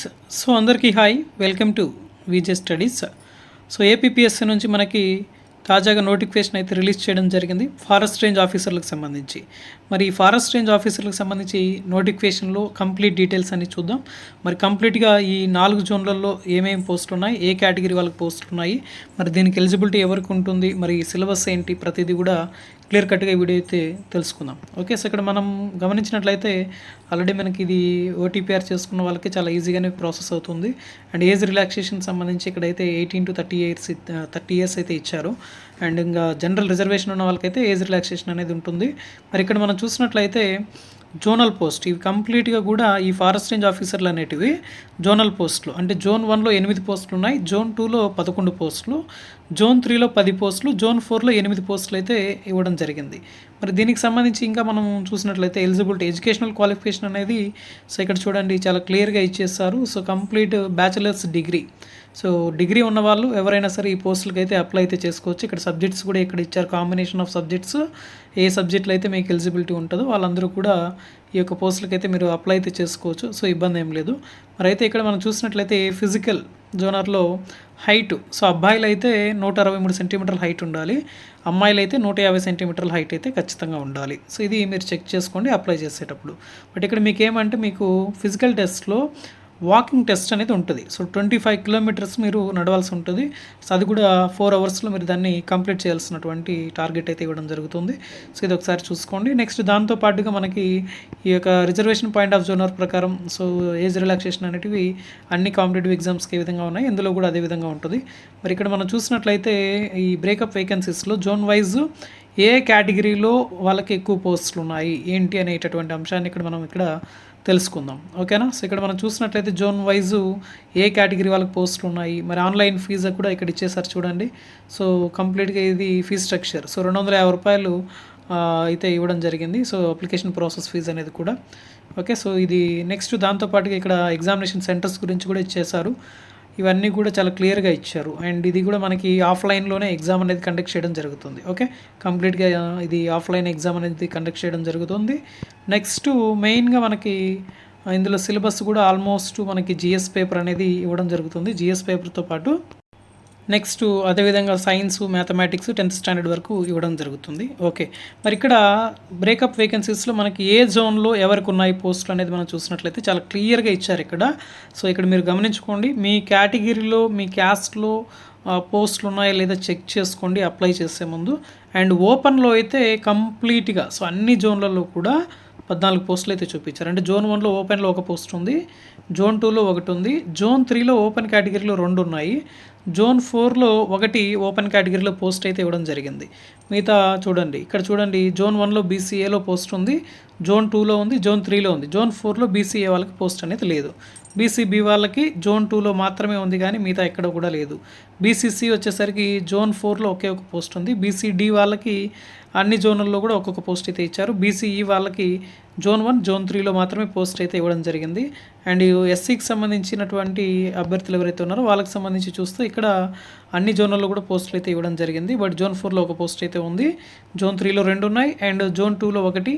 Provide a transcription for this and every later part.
Friends so అందరికీ hi. Welcome to VJ studies. So APPSC నుంచి మనకి తాజాగా నోటిఫికేషన్ అయితే రిలీజ్ చేయడం జరిగింది. ఫారెస్ట్ రేంజ్ ఆఫీసర్లకు సంబంధించి. మరి ఈ ఫారెస్ట్ రేంజ్ ఆఫీసర్లకు సంబంధించి నోటిఫికేషన్లో కంప్లీట్ డీటెయిల్స్ అన్ని చూద్దాం. మరి కంప్లీట్గా ఈ నాలుగు జోన్లలో ఏమేమి పోస్టులు ఉన్నాయి ఏ కేటగిరీ వాళ్ళకి పోస్టులు ఉన్నాయి మరి దీనికి ఎలిజిబిలిటీ ఎవరికి ఉంటుంది మరి సిలబస్ ఏంటి ప్రతిదీ కూడా క్లియర్ కట్గా ఈ వీడియో అయితే తెలుసుకుందాం. ఓకే సో ఇక్కడ మనం గమనించినట్లయితే ఆల్రెడీ మనకి ఇది ఓటీపీఆర్ చేసుకున్న వాళ్ళకి చాలా ఈజీగానే ప్రాసెస్ అవుతుంది. అండ్ ఏజ్ రిలాక్సేషన్ సంబంధించి ఇక్కడైతే eighteen to thirty years thirty years అయితే ఇచ్చారు. అండ్ ఇంకా జనరల్ రిజర్వేషన్ ఉన్న వాళ్ళకైతే ఏజ్ రిలాక్సేషన్ అనేది ఉంటుంది. మరి ఇక్కడ మనం చూసినట్లయితే జోనల్ పోస్ట్ ఇవి కంప్లీట్గా కూడా ఈ ఫారెస్ట్ రేంజ్ ఆఫీసర్లు అనేటివి జోనల్ పోస్టులు. అంటే జోన్ వన్లో ఎనిమిది పోస్టులు ఉన్నాయి జోన్ టూలో పదకొండు పోస్టులు జోన్ త్రీలో పది పోస్టులు జోన్ ఫోర్లో ఎనిమిది పోస్టులు అయితే ఇవ్వడం జరిగింది. మరి దీనికి సంబంధించి ఇంకా మనం చూసినట్లయితే ఎలిజిబిలిటీ ఎడ్యుకేషనల్ క్వాలిఫికేషన్ అనేది సో ఇక్కడ చూడండి చాలా క్లియర్గా ఇచ్చేస్తారు so complete bachelor's degree. So degree ఉన్న వాళ్ళు ఎవరైనా సరే ఈ పోస్టులకి అయితే అప్లై అయితే చేసుకోవచ్చు. ఇక్కడ సబ్జెక్ట్స్ కూడా ఇక్కడ ఇచ్చారు. కాంబినేషన్ ఆఫ్ సబ్జెక్ట్స్ ఏ సబ్జెక్టులు అయితే మీకు ఎలిజిబిలిటీ ఉంటుందో వాళ్ళందరూ కూడా ఈ యొక్క పోస్టులకైతే అయితే మీరు అప్లై అయితే చేసుకోవచ్చు సో ఇబ్బంది ఏం లేదు. మరి అయితే ఇక్కడ మనం చూసినట్లయితే ఫిజికల్ జోనర్లో హైట్ సో అబ్బాయిలు అయితే నూట అరవై మూడు సెంటీమీటర్ల హైట్ ఉండాలి అమ్మాయిలు అయితే నూట యాభై సెంటీమీటర్ల హైట్ అయితే ఖచ్చితంగా ఉండాలి. సో ఇది మీరు చెక్ చేసుకోండి అప్లై చేసేటప్పుడు. బట్ ఇక్కడ మీకు ఏమంటే మీకు ఫిజికల్ టెస్ట్లో వాకింగ్ టెస్ట్ అనేది ఉంటుంది. సో ట్వంటీ ఫైవ్ కిలోమీటర్స్ మీరు నడవాల్సి ఉంటుంది. సో అది కూడా ఫోర్ అవర్స్లో మీరు దాన్ని కంప్లీట్ చేయాల్సినటువంటి టార్గెట్ అయితే ఇవ్వడం జరుగుతుంది. సో ఇది ఒకసారి చూసుకోండి. నెక్స్ట్ దాంతో పాటుగా మనకి ఈ యొక్క రిజర్వేషన్ పాయింట్ ఆఫ్ జోనర్ ప్రకారం సో ఏజ్ రిలాక్సేషన్ అనేటివి అన్ని కాంపిటేటివ్ ఎగ్జామ్స్కి ఏ విధంగా ఉన్నాయి? ఇందులో కూడా అదే విధంగా ఉంటుంది. మరి ఇక్కడ మనం చూసినట్లయితే ఈ బ్రేకప్ వేకెన్సీస్లో జోన్ వైజ్ ఏ కేటగిరీలో వాళ్ళకి ఎక్కువ పోస్టులు ఉన్నాయి? ఏంటి అనేటటువంటి అంశాన్ని ఇక్కడ మనం ఇక్కడ తెలుసుకుందాం. ఓకేనా? సో ఇక్కడ మనం చూసినట్లయితే జోన్ వైజు ఏ కేటగిరీ వాళ్ళకి పోస్టులు ఉన్నాయి? మరి ఆన్లైన్ ఫీజు కూడా ఇక్కడ ఇచ్చేసారు చూడండి. సో కంప్లీట్గా ఇది ఫీజ్ స్ట్రక్చర్. సో రెండు వందల యాభై రూపాయలు అయితే ఇవ్వడం జరిగింది. సో అప్లికేషన్ ప్రాసెస్ ఫీజు అనేది కూడా. ఓకే? సో ఇది నెక్స్ట్ దాంతోపాటుగా ఇక్కడ ఎగ్జామినేషన్ సెంటర్స్ గురించి కూడా ఇచ్చేసారు ఇవన్నీ కూడా చాలా క్లియర్గా ఇచ్చారు. అండ్ ఇది కూడా మనకి ఆఫ్లైన్లోనే ఎగ్జామ్ అనేది కండక్ట్ చేయడం జరుగుతుంది. ఓకే కంప్లీట్గా uh, ఇది ఆఫ్లైన్ ఎగ్జామ్ అనేది కండక్ట్ చేయడం జరుగుతుంది. నెక్స్ట్ మెయిన్గా మనకి uh, ఇందులో సిలబస్ కూడా ఆల్మోస్ట్ మనకి జిఎస్ పేపర్ అనేది ఇవ్వడం జరుగుతుంది. జిఎస్ పేపర్తో పాటు నెక్స్ట్ అదేవిధంగా సైన్స్ మ్యాథమెటిక్స్ టెన్త్ స్టాండర్డ్ వరకు ఇవ్వడం జరుగుతుంది. ఓకే. మరి ఇక్కడ బ్రేకప్ వేకెన్సీస్లో మనకి ఏ జోన్లో ఎవరికి ఉన్నాయి పోస్టులు అనేది మనం చూసినట్లయితే చాలా క్లియర్గా ఇచ్చారు ఇక్కడ. సో ఇక్కడ మీరు గమనించుకోండి మీ కేటగిరీలో మీ క్యాస్ట్లో పోస్టులు ఉన్నాయా లేదా చెక్ చేసుకోండి అప్లై చేసే ముందు. అండ్ ఓపెన్లో అయితే కంప్లీట్గా సో అన్ని జోన్లలో కూడా పద్నాలుగు పోస్టులు అయితే చూపించారు. అంటే జోన్ వన్లో ఓపెన్లో ఒక పోస్ట్ ఉంది జోన్ టూలో ఒకటి ఉంది జోన్ త్రీలో ఓపెన్ కేటగిరీలో రెండు ఉన్నాయి. జోన్ ఫోర్లో ఒకటి ఓపెన్ కేటగిరీలో పోస్ట్ అయితే ఇవ్వడం జరిగింది. మిగతా చూడండి. ఇక్కడ చూడండి జోన్ వన్లో బీసీఏలో పోస్ట్ ఉంది జోన్ టూలో ఉంది జోన్ త్రీలో ఉంది. జోన్ ఫోర్లో బీసీఏ వాళ్ళకి పోస్ట్ అనేది లేదు. బీసీబీ వాళ్ళకి జోన్ టూలో మాత్రమే ఉంది కానీ మిగతా ఎక్కడ కూడా లేదు. బీసీసీ వచ్చేసరికి జోన్ ఫోర్లో ఒకే ఒక పోస్ట్ ఉంది. బీసీడీ వాళ్ళకి అన్ని జోన్లలో కూడా ఒక్కొక్క పోస్ట్ అయితే ఇచ్చారు. బీసీఈ వాళ్ళకి జోన్ వన్ జోన్ త్రీలో మాత్రమే పోస్ట్ అయితే ఇవ్వడం జరిగింది. అండ్ ఎస్సీకి సంబంధించినటువంటి అభ్యర్థులు ఎవరైతే ఉన్నారో వాళ్ళకి సంబంధించి చూస్తే ఇక్కడ అన్ని జోన్లలో కూడా పోస్టులు అయితే ఇవ్వడం జరిగింది. బట్ జోన్ ఫోర్లో ఒక పోస్ట్ అయితే ఉంది. జోన్ త్రీలో రెండు ఉన్నాయి. అండ్ జోన్ టూలో ఒకటి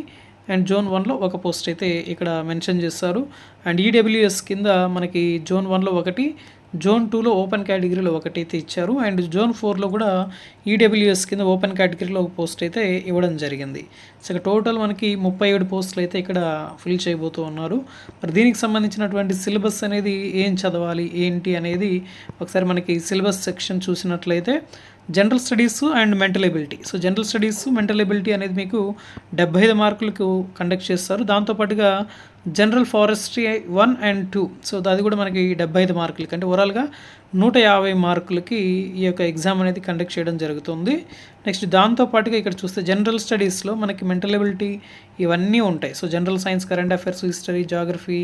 అండ్ జోన్ వన్లో ఒక పోస్ట్ అయితే ఇక్కడ మెన్షన్ చేస్తారు అండ్ ఈడబ్ల్యూఎస్ కింద మనకి జోన్ వన్లో ఒకటి జోన్ టూలో ఓపెన్ కేటగిరీలో ఒకటి అయితే ఇచ్చారు. అండ్ జోన్ ఫోర్లో కూడా ఈడబ్ల్యూఎస్ కింద ఓపెన్ కేటగిరీలో ఒక పోస్ట్ అయితే ఇవ్వడం జరిగింది. సో టోటల్ మనకి ముప్పై ఏడు పోస్టులు అయితే ఇక్కడ ఫిల్ చేయబోతూ ఉన్నారు. మరి దీనికి సంబంధించినటువంటి సిలబస్ అనేది ఏం చదవాలి ఏంటి అనేది ఒకసారి మనకి సిలబస్ సెక్షన్ చూసినట్లయితే general studies and mental ability. So general studies mental ability అనేది మీకు డెబ్బై ఐదు మార్కులకు కండక్ట్ చేస్తారు. దాంతోపాటుగా general forestry one and two. So అది కూడా మనకి డెబ్బై ఐదు మార్కులకి. అంటే ఓవరాల్గా నూట యాభై మార్కులకి ఈ యొక్క ఎగ్జామ్ అనేది కండక్ట్ చేయడం జరుగుతుంది. నెక్స్ట్ దాంతోపాటుగా ఇక్కడ చూస్తే జనరల్ స్టడీస్లో మనకి మెంటల్ ఎబిలిటీ ఇవన్నీ ఉంటాయి. So general science current affairs history geography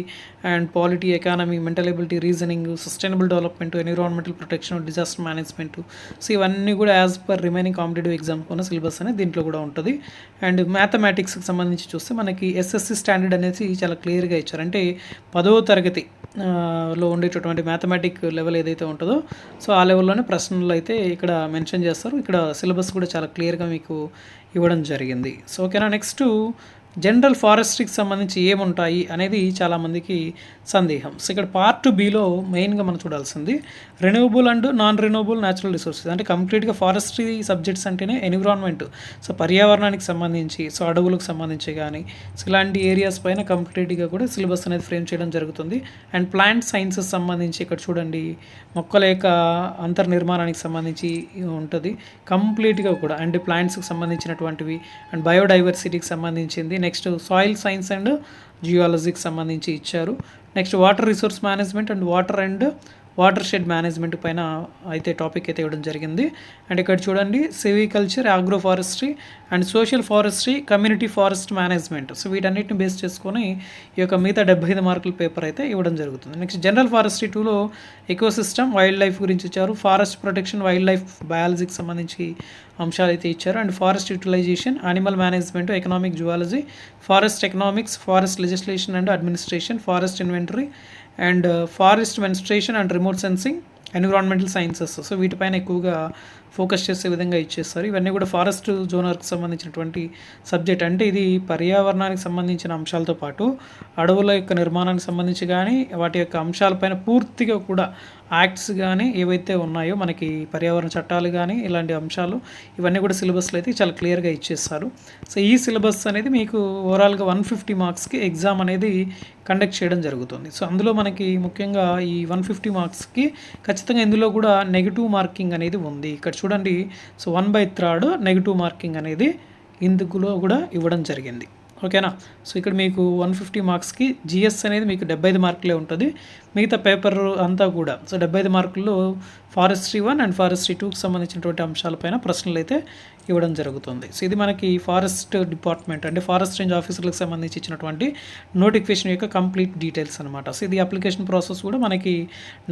and polity economy mental ability reasoning sustainable development environmental protection disaster management. So ఇవన్నీ కూడా as per remaining competitive exam ఉన్న సిలబస్ అనేది దీంట్లో కూడా ఉంటుంది. అండ్ మ్యాథమెటిక్స్కి సంబంధించి చూస్తే మనకి ఎస్ఎస్సి స్టాండర్డ్ అనేది చాలా క్లియర్గా ఇచ్చారు. అంటే పదవ తరగతి లో ఉండేటటువంటి మ్యాథమెటిక్ లెవెల్ ఏదైతే ఉంటుందో సో ఆ లెవెల్లోనే ప్రశ్నలు అయితే ఇక్కడ మెన్షన్ చేస్తారు. ఇక్కడ సిలబస్ కూడా చాలా క్లియర్గా మీకు ఇవ్వడం జరిగింది. సో ఓకేనా నెక్స్ట్ జనరల్ ఫారెస్ట్రీకి సంబంధించి ఏముంటాయి అనేది చాలామందికి సందేహం. సో ఇక్కడ పార్ట్ బిలో మెయిన్గా మనం చూడాల్సింది renewable and non renewable natural resources అంటే కంప్లీట్గా ఫారెస్ట్రీ సబ్జెక్ట్స్ అంటేనే ఎన్విరాన్మెంట్. సో పర్యావరణానికి సంబంధించి సో అడవులకు సంబంధించి కానీ సో ఇలాంటి ఏరియాస్ పైన కంప్లీట్గా కూడా సిలబస్ అనేది ఫ్రేమ్ చేయడం జరుగుతుంది. అండ్ ప్లాంట్ సైన్సెస్ సంబంధించి ఇక్కడ చూడండి మొక్కల యొక్క అంతర్నిర్మాణానికి సంబంధించి ఉంటుంది. కంప్లీట్గా కూడా అండ్ ప్లాంట్స్కి సంబంధించినటువంటివి అండ్ బయోడైవర్సిటీకి సంబంధించింది నెక్స్ట్ సాయిల్ సైన్స్ అండ్ జియాలజీకి సంబంధించి ఇచ్చారు. Next water resource management and water and watershed management పైన అయితే టాపిక్ అయితే ఇవ్వడం జరిగింది. అండ్ ఇక్కడ చూడండి silviculture agro forestry and social forestry community forest management so వీటన్నిటిని బేస్ చేసుకొని ఈ యొక్క మిగతా డెబ్బై ఐదు మార్కుల పేపర్ అయితే ఇవ్వడం జరుగుతుంది. నెక్స్ట్ జనరల్ ఫారెస్ట్రీ టూలో ఎకో సిస్టమ్ వైల్డ్ లైఫ్ గురించి ఇచ్చారు. ఫారెస్ట్ ప్రొటెక్షన్ వైల్డ్ లైఫ్ బయాలజీకి సంబంధించి అంశాలు అయితే ఇచ్చారు. And forest utilisation animal management economic zoology forest economics forest legislation and administration forest inventory and forest mensuration and remote sensing environmental sciences. So వీటిపైన ఎక్కువగా focus చేసే విధంగా ఇచ్చేస్తారు. ఇవన్నీ కూడా ఫారెస్ట్ జోనర్కి సంబంధించినటువంటి సబ్జెక్ట్. అంటే ఇది పర్యావరణానికి సంబంధించిన అంశాలతో పాటు అడవుల యొక్క నిర్మాణానికి సంబంధించి కానీ వాటి యొక్క అంశాలపైన పూర్తిగా కూడా యాక్ట్స్ కానీ ఏవైతే ఉన్నాయో మనకి పర్యావరణ చట్టాలు కానీ ఇలాంటి అంశాలు ఇవన్నీ కూడా సిలబస్లో అయితే చాలా క్లియర్గా ఇచ్చేస్తారు. సో ఈ సిలబస్ అనేది మీకు ఓవరాల్గా వన్ ఫిఫ్టీ మార్క్స్కి ఎగ్జామ్ అనేది కండక్ట్ చేయడం జరుగుతుంది. సో అందులో మనకి ముఖ్యంగా ఈ వన్ ఫిఫ్టీ మార్క్స్కి ఖచ్చితంగా ఇందులో కూడా నెగిటివ్ మార్కింగ్ అనేది ఉంది. ఇక్కడ చూడండి. So one by third negative marking అనేది ఇందుకులో కూడా ఇవ్వడం జరిగింది. ఓకేనా? సో ఇక్కడ మీకు వన్ ఫిఫ్టీ మార్క్స్కి జిఎస్ అనేది మీకు డెబ్బై ఐదు మార్కులే ఉంటుంది. మిగతా పేపర్ అంతా కూడా. సో డెబ్బై ఐదు మార్కుల్లో ఫారెస్ట్రీ వన్ అండ్ ఫారెస్ట్రీ టూకి సంబంధించినటువంటి అంశాలపైన ప్రశ్నలు అయితే ఇవ్వడం జరుగుతుంది. సో ఇది మనకి ఫారెస్ట్ డిపార్ట్మెంట్ అంటే ఫారెస్ట్ రేంజ్ ఆఫీసర్లకు సంబంధించి ఇచ్చినటువంటి నోటిఫికేషన్ యొక్క కంప్లీట్ డీటెయిల్స్ అనమాట సో ఇది అప్లికేషన్ ప్రాసెస్ కూడా మనకి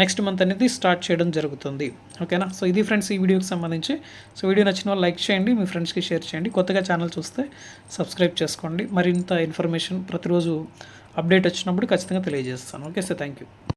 నెక్స్ట్ మంత్ అనేది స్టార్ట్ చేయడం జరుగుతుంది. ఓకేనా సో ఇది ఫ్రెండ్స్ ఈ వీడియోకి సంబంధించి. సో వీడియో నచ్చిన వాళ్ళు లైక్ చేయండి మీ ఫ్రెండ్స్కి షేర్ చేయండి. కొత్తగా ఛానల్ చూస్తే సబ్స్క్రైబ్ చేసుకోండి. మరింత ఇన్ఫర్మేషన్ ప్రతిరోజు అప్డేట్ వచ్చినప్పుడు ఖచ్చితంగా తెలియజేస్తాను. Okay sir thank you